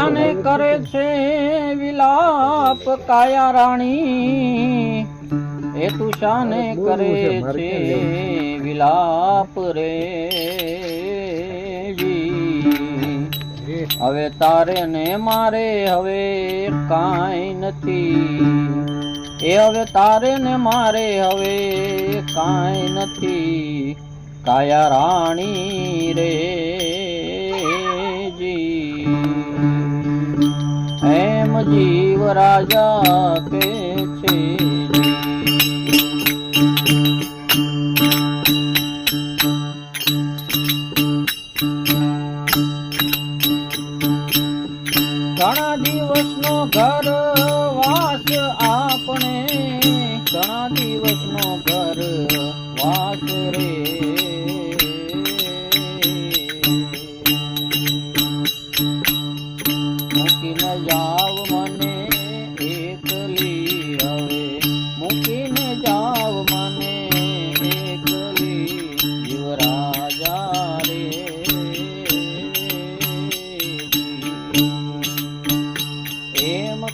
શાને કરે છે વિલાપ કાયા રાણી? એ તુષાને કરે છે વિલાપ રે હવે તારે ને મારે હવે કાંઈ નથી. એ હવે તારે ને મારે હવે કાંઈ નથી. કાયા રાણી રે જીવ રાજા કે છે?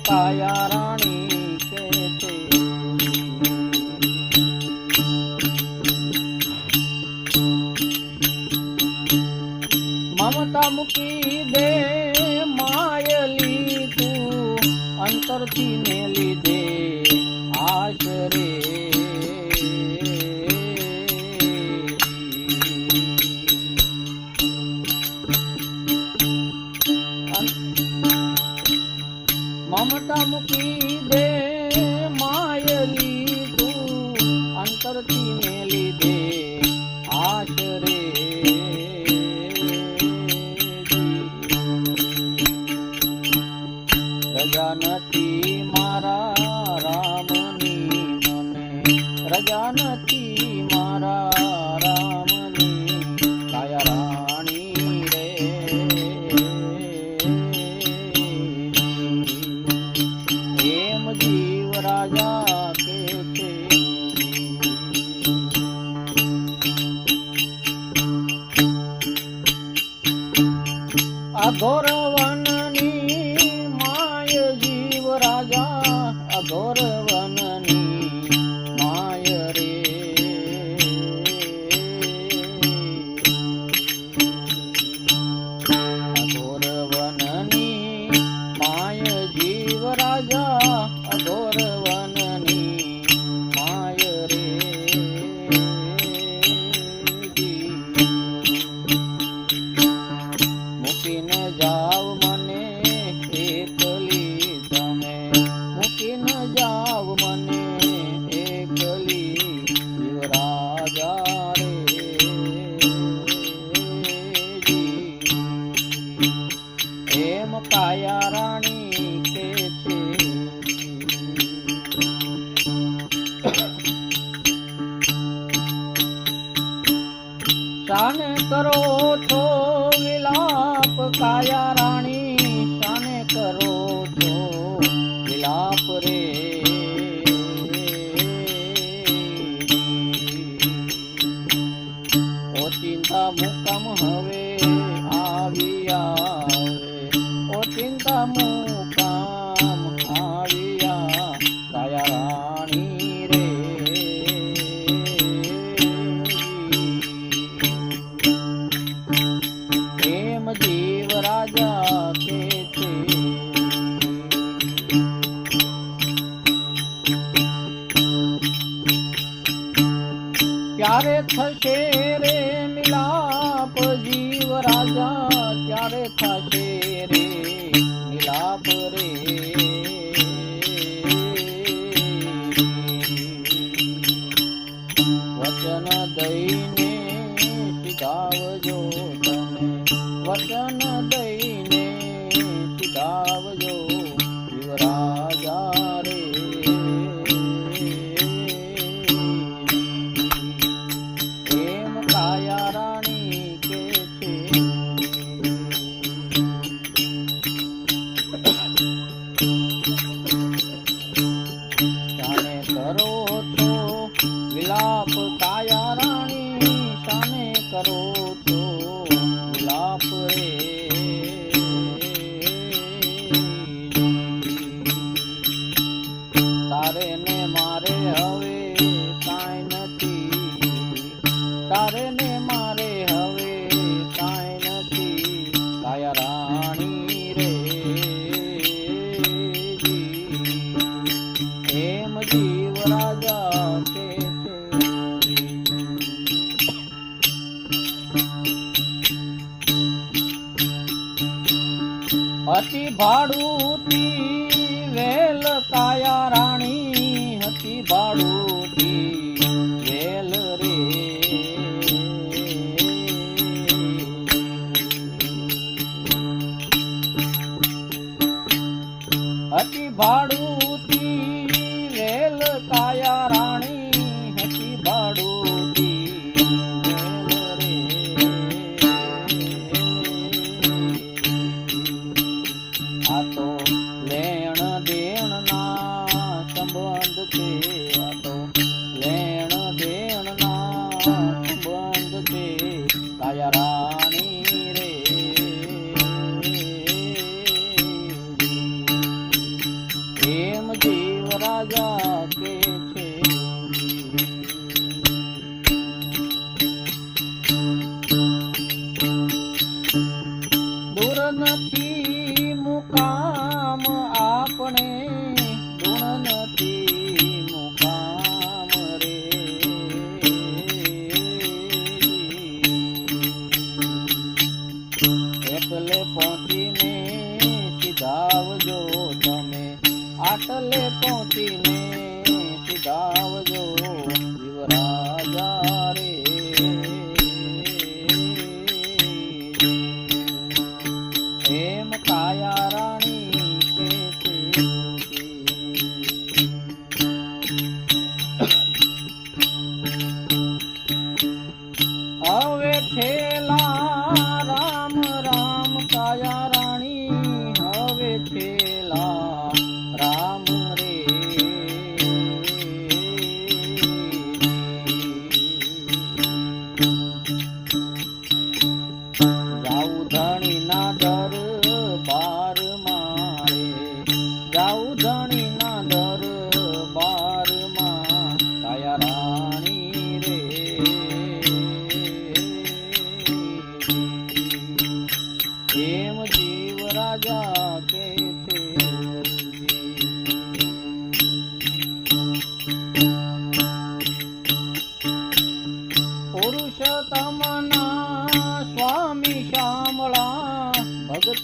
કાયા રાણી કે છે મમતા મૂકી દે રજા મૂકીને જાવ મને એકલી યુવરાજા રે એમ કાયા રાણી કે છે? શાને કરો છો વિલાપ કાયા ઓ કામ આવ્યા કાયા રે એમ જીવ રાજા કે છે થશે રે તારે ને મારે હવે કાંઈ નથી. કાયા રાણી રે એમ જીવ રાજા છે અતિ ભાડુતી વેલ કાયા ಬಾಡು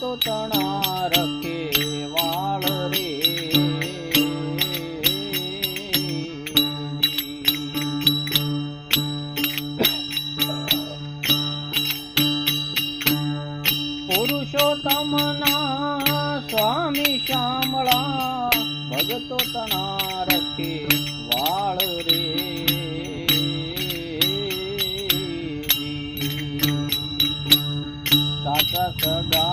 તો તણા રખે વાળ રે. પુરુષોત્તમના સ્વામી શામળા ભગતો તણા રખે વાળ રે. સદા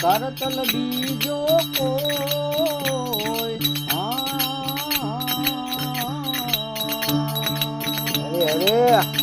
કરતલ બીજો કોઈ. અરે અરે.